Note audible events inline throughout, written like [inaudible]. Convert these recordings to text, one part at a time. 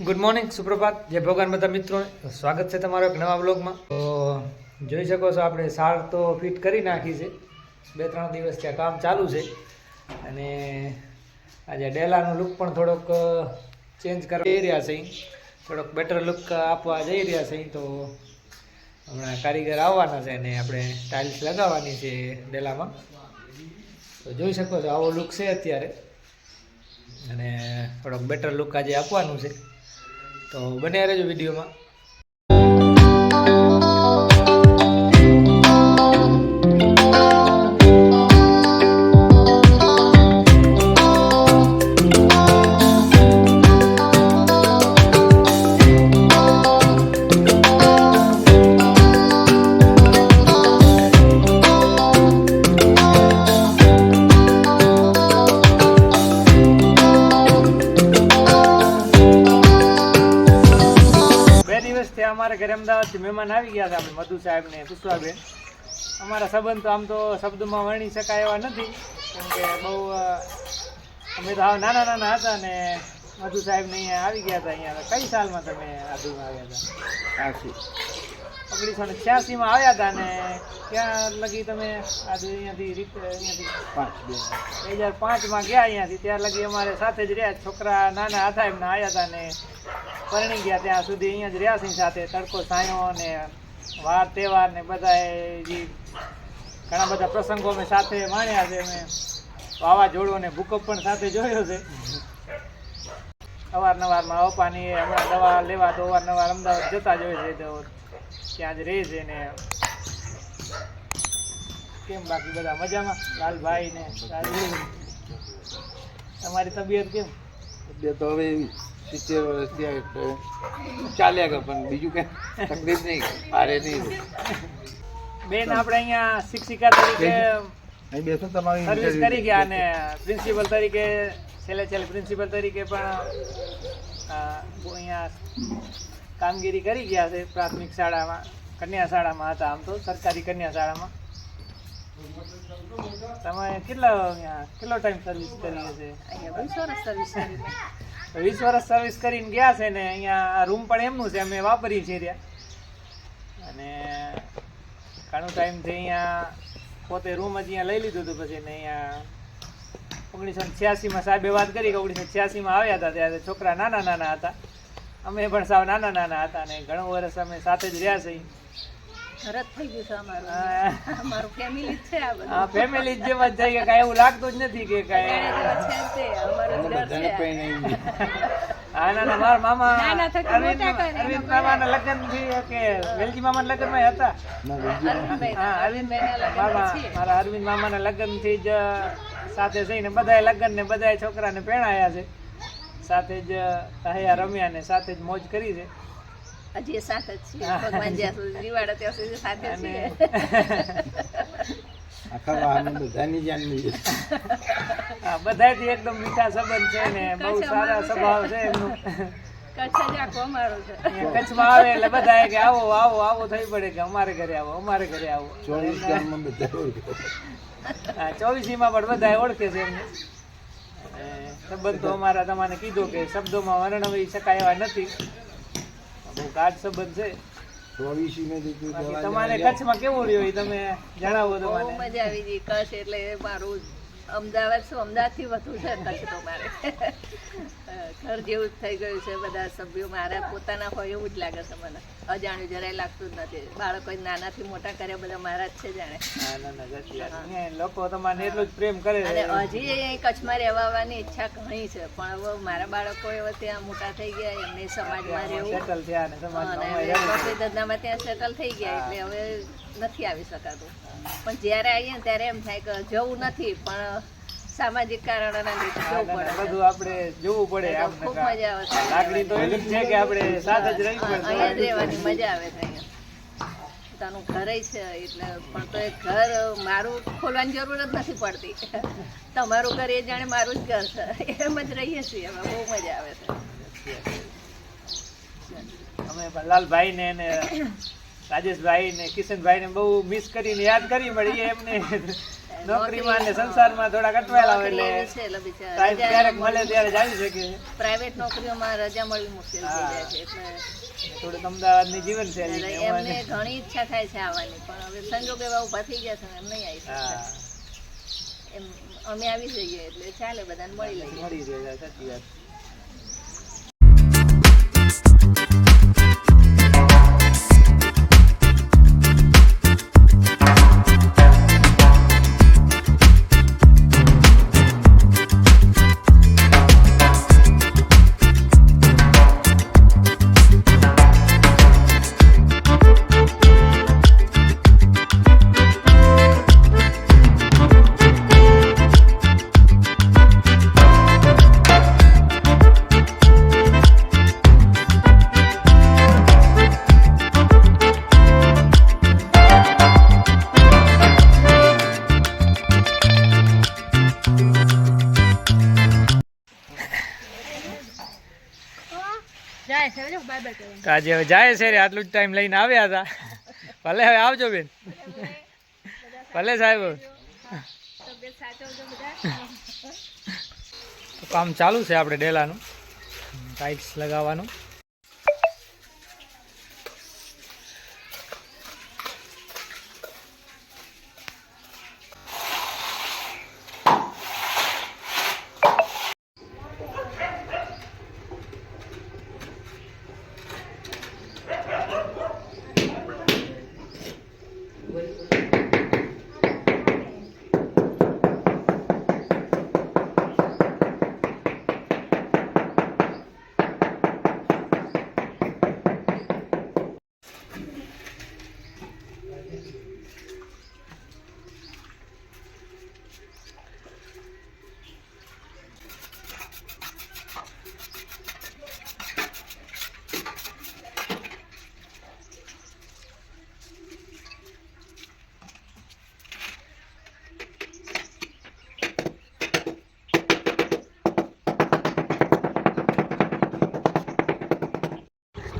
Good morning સુપ્રભાત જય ભગવાન બધા મિત્રો. સ્વાગત છે તમારો એક નવા બ્લોગમાં તો જોઈ શકો છો આપણે સાર તો ફિટ કરી નાખી છે. બે, ત્રણ દિવસ ત્યાં કામ ચાલુ છે. અને આજે ડેલાનો લુક પણ થોડોક ચેન્જ કરવા જઈ રહ્યા છે થોડોક બેટર લુક આપવા જઈ રહ્યા છે તો હમણાં કારીગર આવવાના છે અને આપણે ટાઇલ્સ લગાવવાની છે ડેલામાં. તો જોઈ શકો છો, આવો લુક છે અત્યારે. અને થોડોક બેટર લુક આજે આપવાનું છે. તો બને રહેજો વિડીયોમાં. આવી ગયા હતા આપણે મધુ સાહેબ ને પુષ્પાબેન. અમારા સંબંધ તો આમ તો શબ્દમાં વર્ણી શકાય એવા નથી. કેમ કે બહુ અમે તો હાવ નાના નાના હતા ને મધુ સાહેબ ને અહીંયા આવી ગયા હતા. અહીંયા કઈ સાલમાં તમે આધુમાં આવ્યા હતા? ઓગણીસો ને છ્યાસીમાં આવ્યા હતા ને ક્યાં લગી તમે આજે અહીંયાથી અહીંયાથી બે હજાર પાંચમાં ગયા અહીંયાથી, ત્યાં લગી અમારે સાથે જ રહ્યા. છોકરા નાના હતા એમને આવ્યા હતા ને, પરણી ગયા ત્યાં સુધી અહીંયા જ રહ્યા છે સાથે, તડકો સાયો ને વાર તહેવાર ને બધા ઘણા બધા પ્રસંગો અમે સાથે માણ્યા છે અમે. વાવાઝોડો ને ભૂકંપ પણ સાથે જોયો છે. અવારનવારમાં અવપાની હમણાં દવા લેવા તો અવારનવાર અમદાવાદ જતા જ હોય છે તો ત્યાં જ રહે છે ને કેમ બાકી બધા મજામાં? લાલભાઈ ને તમારી તબિયત કેમ? બે તો હવે સિત્તેર વર્ષ થયા ચાલ્યા કે પણ બીજું કઈ તકલીફ નહીં. હારે નહીં બેન આપણે અહીંયા શિક્ષિકા તરીકે અહીં બેસો તમારી સર્વિસ તરીકે કરી ગયા અને પ્રિન્સિપલ તરીકે છેલ્લે છેલ્લે પ્રિન્સિપલ તરીકે પણ અહીંયા કામગીરી કરી ગયા છે પ્રાથમિક શાળામાં કન્યા શાળામાં હતા આમ તો સરકારી કન્યા શાળામાં. તમે કેટલા કેટલો ટાઈમ સર્વિસ કરી છે. વીસ વર્ષ સર્વિસ કરીને ગયા છે ને અહીંયા રૂમ પણ એમનું છે અમે વાપરીએ છીએ ત્યાં. અને ઘણું ટાઈમથી અહીંયા પોતે રૂમ જ અહીંયા લઈ લીધું હતું પછી ને અહીંયા ઓગણીસો છ્યાસીમાં સાહેબે વાત કરી કે ઓગણીસો છ્યાસીમાં આવ્યા હતા ત્યારે છોકરા નાના નાના હતા. અમે પણ સાવ નાના નાના હતા ને ઘણું વર્ષ અમે સાથે જ રહ્યા છીએ. ઘર થઈ ગયું છે અમારું. અમારું ફેમિલી જ છે આ બધું. આ ફેમિલી જેવા જ જાય કાંઈ એવું લાગતું જ નથી કે કાંઈ. અમારું ઘર છે. પહેરી હા ના ના મારા મામા અરવિંદ મામાના લગ્નથી કે વેલજી મામાના લગ્નમાં હતા. હા ના, અરવિંદ લગ્ન મામા મારા અરવિંદ મામાના લગ્નથી જ સાથે જઈને બધાય લગ્ન ને બધાય છોકરાને પેણાયા છે. સાથે જ હૈયા રમ્યા ને સાથે જ મોજ કરી છે. હજી સાથે જ છીએ. ભગવાન જ્યાં સુધી જીવાડે ત્યાં સુધી સાથે છીએ. [laughs] આખા વાહન બધાની જાનની છે. એકદમ મીઠા સંબંધ છે ને બહુ સારા સ્વભાવ છે એમનું. કચ્છમાં આવે એટલે બધા કે આવો આવો આવો થઈ પડે કે અમારે ઘરે આવો અમારે ઘરે આવો. ચોવીસ ગામમાં બધા ઓળખે. હા ચોવીસીમાં પણ બધા ઓળખે છે એમને. સંબંધ તો અમારા તમને કીધું કે શબ્દોમાં વર્ણવી શકાય એવા નથી. બહુ ગાઢ સંબંધ છે. તમારે કચ્છમાં કેવું રહ્યું તમે જણાવો તમારે તમને મજા આવી ગઈ કચ્છ એટલે મારું અમદાવાદ શું અમદાવાદથી વધુ છે કચ્છ તો મારે ઘર જેવું જ થઈ ગયું છે બધા સભ્યો. મારા પોતાના હોય એવું જ લાગે છે મને. અજાણ્યું જરાય લાગતું જ નથી. બાળકો નાનાથી મોટા કર્યા બધા મારા જ છે જાણે. લોકો તમારે એટલું જ પ્રેમ કરે અને હજી કચ્છમાં રહેવા આવવાની ઈચ્છા ઘણી છે. પણ હવે મારા બાળકો એવા ત્યાં મોટા થઈ ગયા. એમને સમાજમાં રહેવું. અને દાદામાં ત્યાં સેટલ થઈ ગયા એટલે હવે નથી આવી શકાતું. પણ જ્યારે આવીએ ત્યારે એમ થાય કે જવું નથી. પણ સામાજિક કારણોના લીધે જવું પડે. બધું આપણે જોવું પડે આમ ખૂબ મજા આવે લાગણી તો એવી છે કે આપણે સાથે જ રહી અહીંયા જ રહેવાની મજા આવે છે પોતાનું ઘરે છે એટલે પણ તો એ ઘર મારું ખોલવાની જરૂર જ નથી પડતી. તમારું ઘર એ જાણે મારું જ ઘર છે. એમ જ રહીએ છીએ અમે બહુ મજા આવે છે. અમે લાલભાઈ ને ને રાજેશભાઈ ને કિશનભાઈ ને બહુ મિસ કરીને યાદ કરી મળી એમને. નોકરીમાં ને સંસારમાં થોડા કટવાયેલા હોય એટલે ટાઈમ ક્યારેક મળે ત્યારે જાવી શકે પ્રાઇવેટ નોકરીઓમાં રજા મળવી મુશ્કેલ થઈ જાય છે એટલે થોડું અમદાવાદની જીવન છે એમને ઘણી ઈચ્છા થાય છે આવવાની પણ હવે સંજોગ એવા ઊભા થઈ ગયા છે એમ નહીં આવી શકતા. એમ અમે આવી જઈએ એટલે ચાલે બધાને મળી લઈએ. મળી રહે સાચી વાત. તો હવે જાય છે રે, આટલું જ ટાઈમ લઈને આવ્યા હતા. ભલે હવે આવજો બેન. ભલે સાહેબ કામ ચાલુ છે આપણે ડેલાનું. ટાઇલ્સ લગાવવાનું.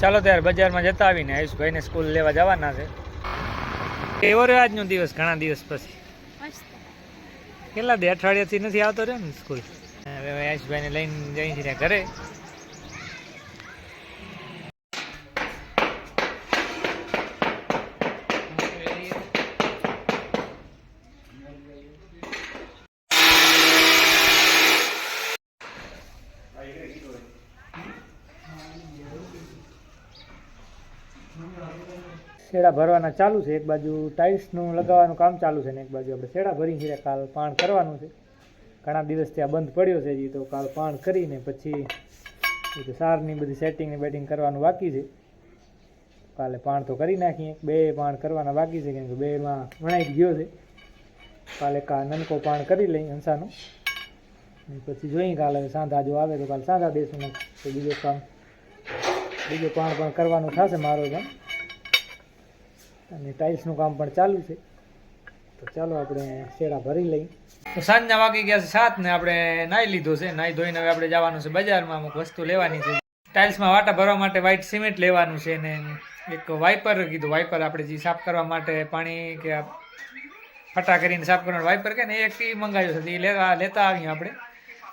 ચાલો ત્યારે બજારમાં જતા આવીને આયુષભાઈને સ્કૂલ લેવા જવાના છે. કેવો રહ્યો આજનો દિવસ ઘણા દિવસ પછી. કેટલા દે અઠવાડિયાથી નથી આવતો રહ્યો ને સ્કૂલ? હવે આયુષભાઈને લઈને જઈ છે ઘરે. શેડા ભરવાના ચાલુ છે. એક બાજુ ટાઇલ્સનું લગાવવાનું કામ ચાલુ છે ને એક બાજુ આપણે શેડા ભરી છે કાલ પાણ કરવાનું છે. ઘણા દિવસથી આ બંધ પડ્યો છે હજી તો કાલ પાણ કરીને પછી તો સારની બધી સેટિંગ ને બેટિંગ કરવાનું બાકી છે. કાલે પાણ તો કરી નાખીએ. બે પાણ કરવાના બાકી છે કેમ કે બેમાં વણાઈ ગયો છે. કાલે કા નનકો પાણ કરી લઈ હંસાનું. પછી જોઈએ કાલે સાંધા જો આવે તો કાલે સાંધા દેશું તો બીજો કામ, બીજો પાણ પણ કરવાનું થશે મારો પણ અને ટાઇલ્સનું કામ પણ ચાલુ છે. તો ચાલો આપણે શેડા ભરી લઈ તો સાંજના વાગી ગયા છે સાત ને આપણે નાહી લીધો છે. નાહી ધોઈને હવે આપણે જવાનું છે બજારમાં. અમુક વસ્તુ લેવાની છે. ટાઇલ્સમાં વાટા ભરવા માટે વ્હાઇટ સિમેન્ટ લેવાનું છે ને એક વાઇપર કીધું. વાઇપર આપણે જે સાફ કરવા માટે પાણી કે ફટા કરીને સાફ કરવાનું વાઇપર કે ને એક મંગાવ્યું છે. એ લેવા લેતા આવીએ આપણે.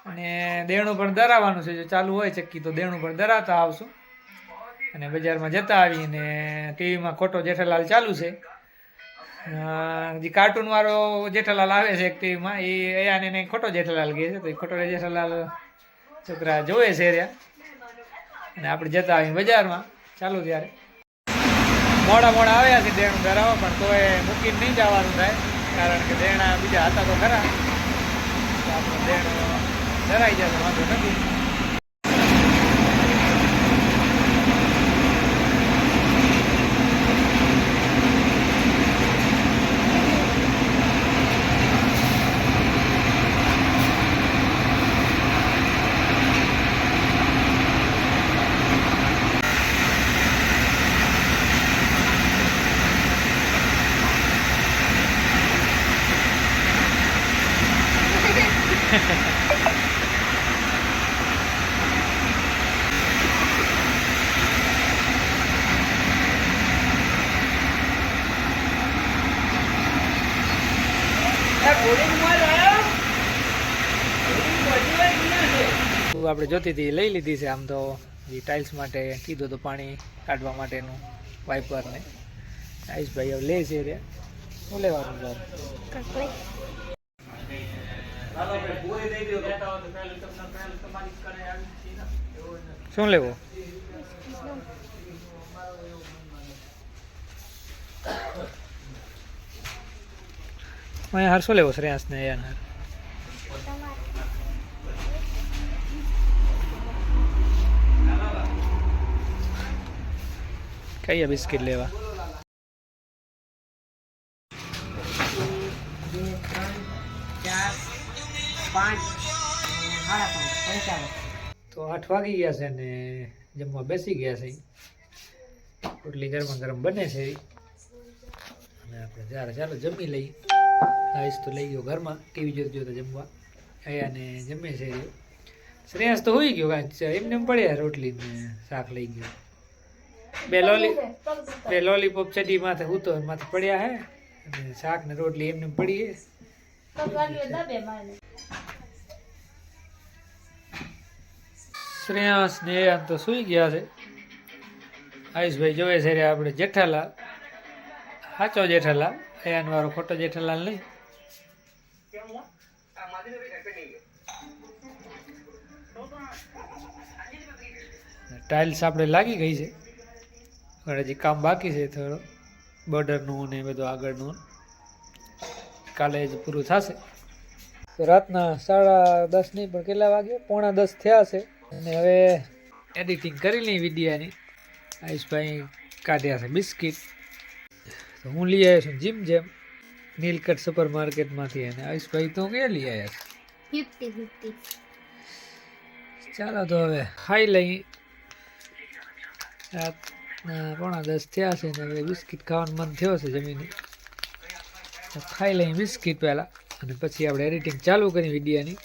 અને દેણું પણ ધરાવવાનું છે. જો ચાલુ હોય ચક્કી તો દેણું પણ ધરાવતા આવશું. અને બજારમાં જતા આવીને ટીવીમાં ખોટો જેઠાલાલ ચાલુ છે. જે કાર્ટૂન વાળો જેઠાલાલ આવે છે એક ટીવીમાં, એ અયાને ને ખોટો જેઠાલાલ કહે છે. તો એ ખોટો જેઠાલાલ છોકરા જોવે છે રહ્યા. અને આપણે જતા આવીને બજારમાં. ચાલુ ત્યારે. મોડા મોડા આવ્યા છે દેણ ધરાવવા પણ તોય મૂકીને નહીં જવાનું થાય. કારણ કે દેણા બીજા હતા તો ખરા. આપણે દેણ ધરાઈ જશે વાંધો નથી. વસ્તુ આપણે જોતી હતી લઈ લીધી છે આમ તો જે ટાઇલ્સ માટે કીધું હતું પાણી કાઢવા માટેનું વાઇપરને આયુષભાઈ હવે લે છે રે. શું લેવાનું છે? શું લેવો? અહીંયા હાર શું લેવો શ્રેયાસ ને યાર કયા બિસ્કિટ લેવા? તો આઠ વાગી ગયા છે ને જમવા બેસી ગયા છે. રોટલી ગરમા ગરમ બને છે. અને આપણે જ્યારે ચાલો જમી લઈ આઈસ તો લઈ ગયો ઘરમાં, ટીવી જોતો જોતા જમવા. અહીંયા ને જમે છે. શ્રેયાસ તો હોઈ ગયો કાંઈ, એમને એમ પડ્યા રોટલી ને શાક લઈ ગયો. બે લોલી બે લોલીપોપ ચડી માથે ઉતો માથે પડ્યા હે. શાક ને રોટલી એમને એમ પડી હે. શ્રેયાસ ને આમ તો સુઈ ગયા છે. આયુષભાઈ જોવે છે આપણે જેઠાલાલ. સાચો જેઠાલાલ અયાન વાળો ખોટો જેઠાલાલ નહીં. ટાઇલ્સ આપણે લાગી ગઈ છે. પણ હજી કામ બાકી છે થોડો. બોર્ડરનું ને બધું આગળનું. કાલે જ પૂરું થશે. રાતના સાડા દસ નહીં પણ કેટલા વાગે પોણા દસ થયા છે. અને હવે એડિટિંગ કરી લઈ વિડીયાની આયુષભાઈ કાઢ્યા છે બિસ્કિટ. તો હું લઈ આવ્યો છું જીમ જેમ. નીલકટ સુપર માર્કેટમાંથી અને આયુષભાઈ તો ક્યાં લઈ આવ્યા છે? ચાલો તો હવે ખાઈ લઈ રાતના પોણા દસ થયા છે ને હવે બિસ્કિટ ખાવાનું મન થયો છે જમીને. ખાઈ લઈ બિસ્કિટ પહેલાં અને પછી આપણે એડિટિંગ ચાલુ કરી વિડીયાની.